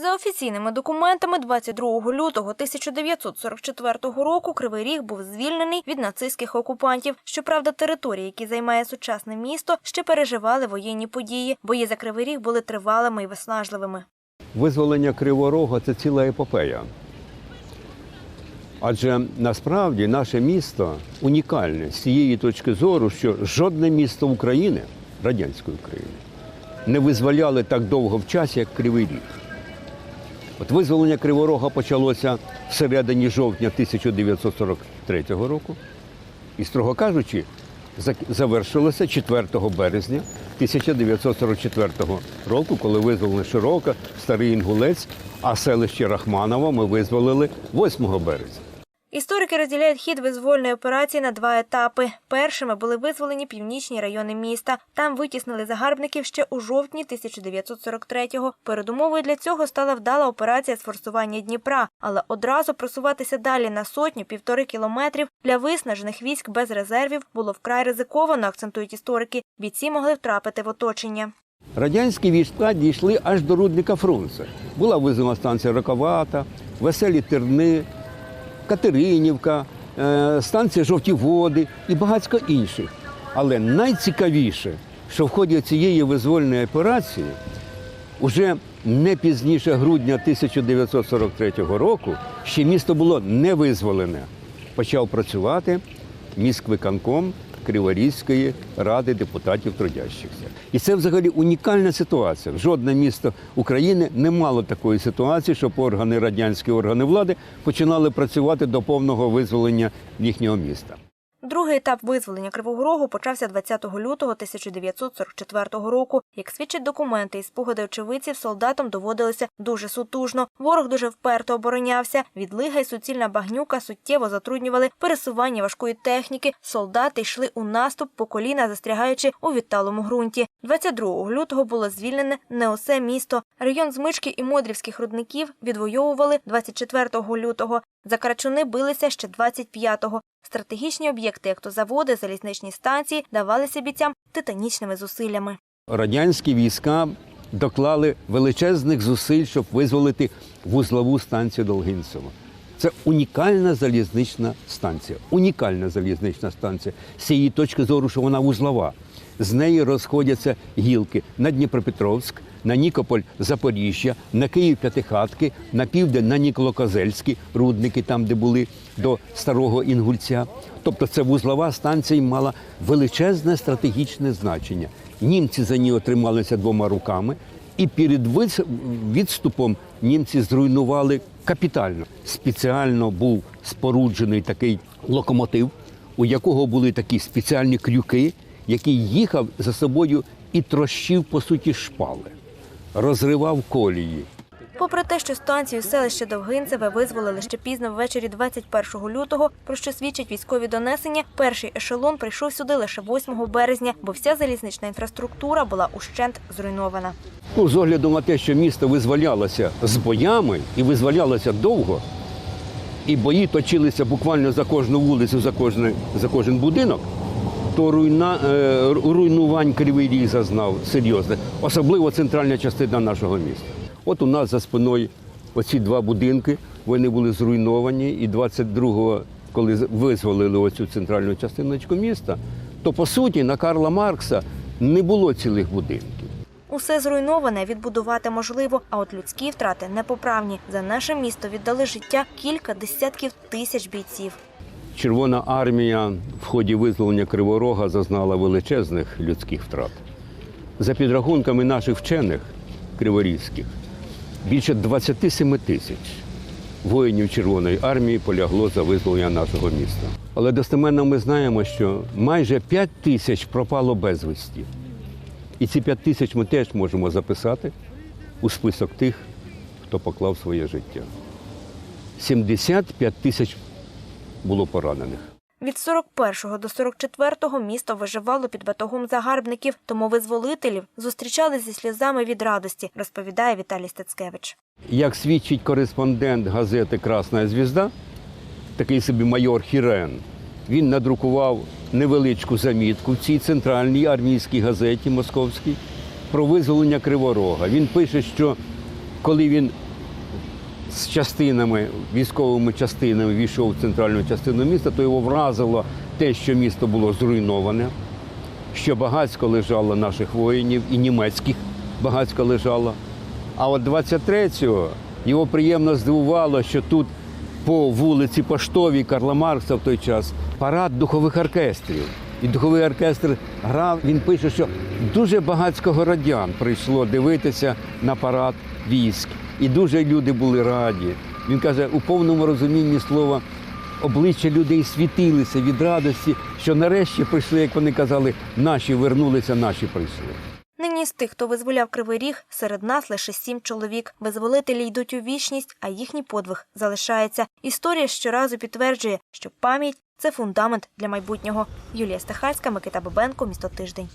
За офіційними документами, 22 лютого 1944 року Кривий Ріг був звільнений від нацистських окупантів. Щоправда, території, які займає сучасне місто, ще переживали воєнні події. Бої за Кривий Ріг були тривалими і виснажливими. Визволення Криворога це ціла епопея. Адже насправді наше місто унікальне з цієї точки зору, що жодне місто України, радянської України, не визволяли так довго в часі, як Кривий Ріг. От визволення Криворога почалося всередині жовтня 1943 року, і, строго кажучи, завершилося 4 березня 1944 року, коли визволили Широка, Старий Інгулець, а селище Рахманово ми визволили 8 березня. Історики розділяють хід визвольної операції на два етапи. Першими були визволені північні райони міста. Там витіснили загарбників ще у жовтні 1943-го. Передумовою для цього стала вдала операція з форсування Дніпра, але одразу просуватися далі на сотню півтори кілометрів для виснажених військ без резервів було вкрай ризиковано, акцентують історики. Бійці могли втрапити в оточення. Радянські війська дійшли аж до рудника Фрунзе. Була визвана станція Роковата, Веселі Терни, Катеринівка, е, станція Жовті Води і багатько інших. Але найцікавіше, що в ході цієї визвольної операції уже не пізніше грудня 1943 року ще місто було не визволене. Почав працювати міськвиконком Криворізької ради депутатів трудящихся. І це взагалі унікальна ситуація. Жодне місто України не мало такої ситуації, щоб органи радянські органи влади починали працювати до повного визволення їхнього міста. Другий етап визволення Кривого Рогу почався 20 лютого 1944 року. Як свідчать документи і спогади очевидців, солдатам доводилося дуже сутужно. Ворог дуже вперто оборонявся. Відлига і суцільна багнюка суттєво затруднювали пересування важкої техніки. Солдати йшли у наступ по коліна, застрягаючи у відталому ґрунті. 22 лютого було звільнене не усе місто. Район Змички і Модрівських рудників відвоювали 24 лютого. За Карачуни билися ще 25-го. Стратегічні об'єкти, як то заводи, залізничні станції, давалися бійцям титанічними зусиллями. радянські війська доклали величезних зусиль, щоб визволити вузлову станцію Долгинцево. Це унікальна залізнична станція. Унікальна залізнична станція з цієї точки зору, що вона вузлова. З неї розходяться гілки на Дніпропетровськ, на Нікополь, Запоріжжя, на Київ П'ятихатки, на південь на Ніколокозельські рудники, там, де були до старого Інгульця. Тобто це вузлова станція мала величезне стратегічне значення. Німці за ній отрималися двома руками, і перед відступом німці зруйнували капітально. Спеціально був споруджений такий локомотив, у якого були такі спеціальні крюки, який їхав за собою і трощив, по суті, шпали, розривав колії. Попри те, що станцію селища Довгинцеве визволили ще пізно ввечері 21 лютого, про що свідчать військові донесення, перший ешелон прийшов сюди лише 8 березня, бо вся залізнична інфраструктура була ущент зруйнована. Ну, з огляду на те, що місто визволялося з боями і визволялося довго, і бої точилися буквально за кожну вулицю, за, кожне, за кожен будинок, то руйна, е, руйнувань Кривий Ріг зазнав серйозне, особливо центральна частина нашого міста. От у нас за спиною оці два будинки, вони були зруйновані, і 22-го, коли визволили оцю центральну частиночку міста, то по суті на Карла Маркса не було цілих будинків. Усе зруйноване відбудувати можливо, а от людські втрати непоправні. За наше місто віддали життя кілька десятків тисяч бійців. Червона армія в ході визволення Криворога зазнала величезних людських втрат. За підрахунками наших вчених криворізьких, більше 27 тисяч воїнів Червоної армії полягло за визволення нашого міста. Але достеменно ми знаємо, що майже 5 тисяч пропало безвісті. І ці 5 тисяч ми теж можемо записати у список тих, хто поклав своє життя. 75 тисяч було поранених. Від 41-го до 44-го місто виживало під батогом загарбників, тому визволителів зустрічали зі сльозами від радості, розповідає Віталій Стецкевич. Як свідчить кореспондент газети Красна звізда, такий собі майор Хірен, він надрукував невеличку замітку в цій центральній армійській газеті московській про визволення Криворога. Він пише, що коли він з частинами, військовими частинами війшов в центральну частину міста, то його вразило те, що місто було зруйноване, що багатько лежало наших воїнів і німецьких багатько лежало. А от 23-го його приємно здивувало, що тут по вулиці Поштовій Карла Маркса в той час парад духових оркестрів. І духовий оркестр грав. Він пише, що дуже багатько городян прийшло дивитися на парад військ. І дуже люди були раді. Він каже, у повному розумінні слова обличчя людей світилися від радості, що нарешті прийшли, як вони казали, наші вернулися, наші прийшли. Нині з тих, хто визволяв Кривий Ріг, серед нас лише сім чоловік. Визволителі йдуть у вічність, а їхній подвиг залишається. Історія щоразу підтверджує, що пам'ять це фундамент для майбутнього. Юлія Стахальська, Микита Бабенко, місто Тиждень.